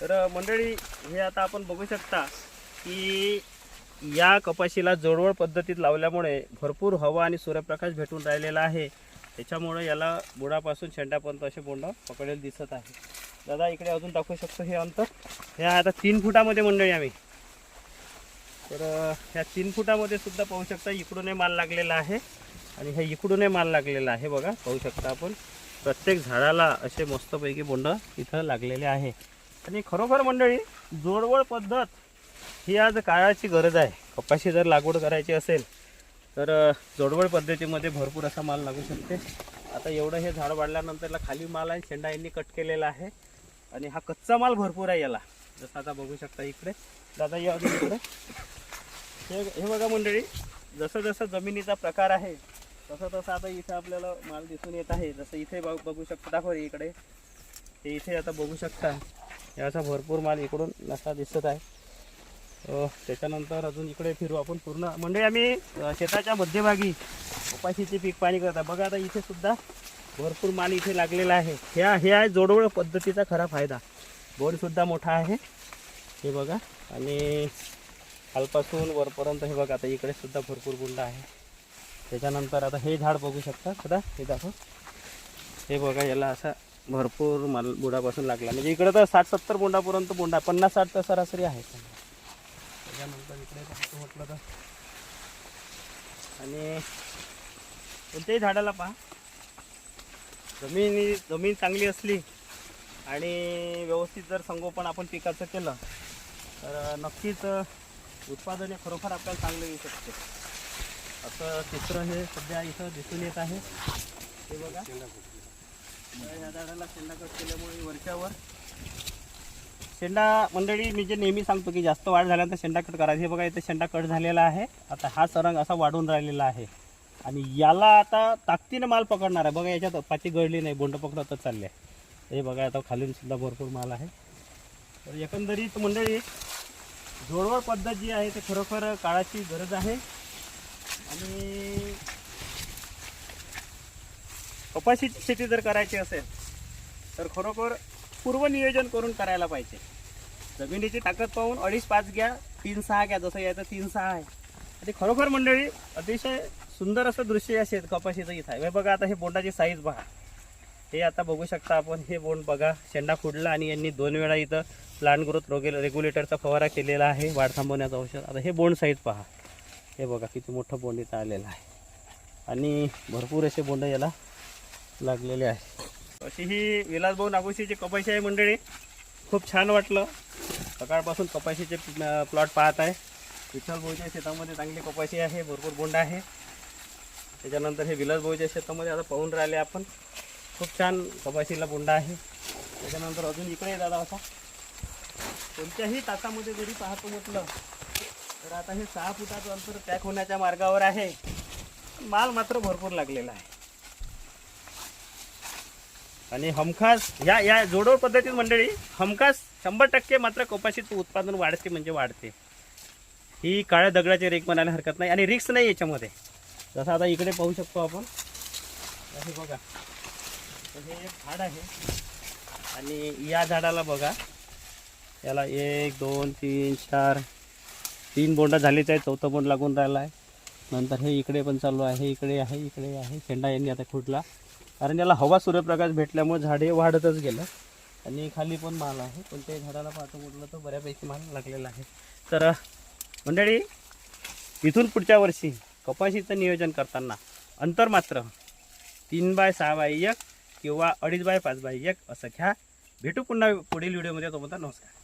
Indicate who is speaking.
Speaker 1: तर मंडळी हे आता आपण बघू शकता की या कपाशीला जोडवळ पद्धतीत लावल्यामुळे भरपूर हवा आणि सूर्यप्रकाश भेटून राहिलेला आहे. त्याच्यामुळे याला बुडापासून शेंड्यापर्यंत असे बोंड पकडेल दिसत आहे. दादा इकडे अजून दाखवू शकतो हे अंतर? ह्या आता तीन फुटामध्ये मंडळी आम्ही. तर ह्या तीन फुटामध्ये सुद्धा पाहू शकता इकडूनही माल लागलेला आहे आणि ह्या इकडूनही माल लागलेला आहे बघा. पाहू शकता आपण. प्रत्येक झाडाला असे मस्तपैकी बोंड इथं लागलेले आहे. आणि खरोखर मंडळी जोडवळ पद्धत ही आज काळाची गरज आहे. कपाशी जर लागवड करायची असेल तर जोडवळ पद्धतीमध्ये भरपूर असा माल लागू शकते. आता एवढं हे झाड वाढल्यानंतरला खाली माल आहे शेंडा यांनी कट केलेला आहे. आणि हा कच्चा माल भरपूर आहे याला. जसं आता बघू शकता इकडे दादा या अजून इकडे. हे हे बघा मंडळी जसं जसं जमिनीचा प्रकार आहे तसं तसं आता इथे आपल्याला माल दिसून येत आहे. जसं इथे बघ- बघू शकता दाखव इकडे. हे इथे आता बघू शकता. याचा भरपूर माल इकडून नसा दिसत आहे. त्याच्यानंतर अजून इकडे फिरू आपण पूर्ण. म्हणजे आम्ही शेताच्या मध्यभागी कपाशीचे पीक पाणी करता बघा आता इथे सुद्धा भरपूर माल इथे लागलेला आहे. ह्या हे आहे जोडवळ पद्धतीचा खरा फायदा. बोर्डसुद्धा मोठा आहे. हे बघा. आणि खालपासून वरपर्यंत हे बघा आता इकडे सुद्धा भरपूर गुंड आहे. त्याच्यानंतर आता हे झाड बघू शकता. सुद्धा हे दाखव. हे बघा याला असा भरपूर माल बुडापासून लागला. म्हणजे इकडे तर साठ सत्तर बोंडापर्यंत बोंडा पन्नास साठ तर सरासरी आहे. त्याच्यानंतर इकडे म्हटलं तर. आणि कोणत्याही झाडाला पहा. जमीन जमीन चांगली असली आणि व्यवस्थित जर संगोपन आपण पिकाचं केलं तर नक्कीच उत्पादन हे खरोखर आपल्याला चांगलं येऊ शकते. असं चित्र हे सध्या इथं दिसून येत आहे. ते बघा. या झाडाला शेंडा कट केल्यामुळे वरच्यावर शेंडा मंडळी मी जे नेहमी सांगतो की जास्त वाढ झाल्यानंतर शेंडा कट करायचं. हे बघा इथे शेंडा कट झालेला आहे. आता हा सरंग असा वाढून राहिलेला आहे. आणि याला आता ताकदीनं माल पकडणार आहे. बघा याच्यात पाची गळली नाही बोंड पकडतच चालले हे बघा आता खालून सुद्धा भरपूर माल आहे. तर एकंदरीत मंडळी जोडवळ पद्धत जी आहे ते खरोखर काळाची गरज आहे. आणि कपाशीची शेती जर करायची असेल तर खरोखर पूर्वनियोजन करून करायला पाहिजे. जमिनीची ताकद पाहून अडीच पाच घ्या तीन सहा घ्या जसं यायचं तीन सहा आहे. आणि खरोखर मंडळी अतिशय सुंदर असं दृश्य या शेत कपाशीचं इथं आहे. बघा आता हे बोंडाची साईज पहा हे आता बघू शकता आपण हे बोंड बघा शेंडा फुडला आणि यांनी दोन वेळा इथं प्लांट ग्रोथ रोगे रेग्युलेटरचा फवारा केलेला आहे वाढ थांबवण्याचं औषध. आता हे बोंड साईज पहा. हे बघा किती मोठं बोंड इथं आलेलं आहे. आणि भरपूर असे बोंड याला लागलेले आहे. अशी ही विलासभाऊ नागोशीची कपाशी आहे मंडळी. खूप छान वाटलं. सकाळपासून कपाशीचे प्लॉट पाहत आहे. विठ्ठलभाऊच्या शेतामध्ये चांगली कपाशी आहे भरपूर बोंड आहे. त्याच्यानंतर हे विलासभाऊच्या शेतामध्ये आता पाहून राहिले आपण. खूप छान कपाशीला बोंडा आहे. त्याच्यानंतर अजून इकडे दादा असा. कोणत्याही तासामध्ये जरी पाहतो म्हटलं तर आता हे सहा फुटाचं अंतर पॅक होण्याच्या मार्गावर आहे. माल मात्र भरपूर लागलेला आहे. आणि हमखास या या जोडो पद्धतीत मंडळी हमखास शंभर टक्के मात्र कपाशीचं उत्पादन वाढते म्हणजे वाढते. ही काळ्या दगडाची रेक म्हणायला हरकत नाही आणि रिक्स नाही याच्यामध्ये. जसं आता इकडे पाहू शकतो आपण. हे बघा. हे झाड आहे. आणि या झाडाला बघा. याला एक दोन तीन चार तीन बोंडा झालीच आहे चौथं बोंड लागून राहिला आहे. नंतर हे इकडे पण चालू आहे इकडे आहे इकडे आहे. शेंडा यांनी आता खुडला कारण याला हवा सूर्यप्रकाश भेटल्यामुळे झाडे वाढतच गेलं. आणि खाली पण माल आहे कोणत्याही झाडाला पाहतो म्हटलं तर बऱ्यापैकी माल लागलेला आहे. तर मंडळी इथून पुढच्या वर्षी कपाशीचं नियोजन करताना अंतर मात्र तीन बाय सहा बाय एक किंवा अडीच बाय पाच बाय एक असं घ्या. भेटू पुन्हा पुढील व्हिडिओमध्ये. तोपर्यंत नमस्कार.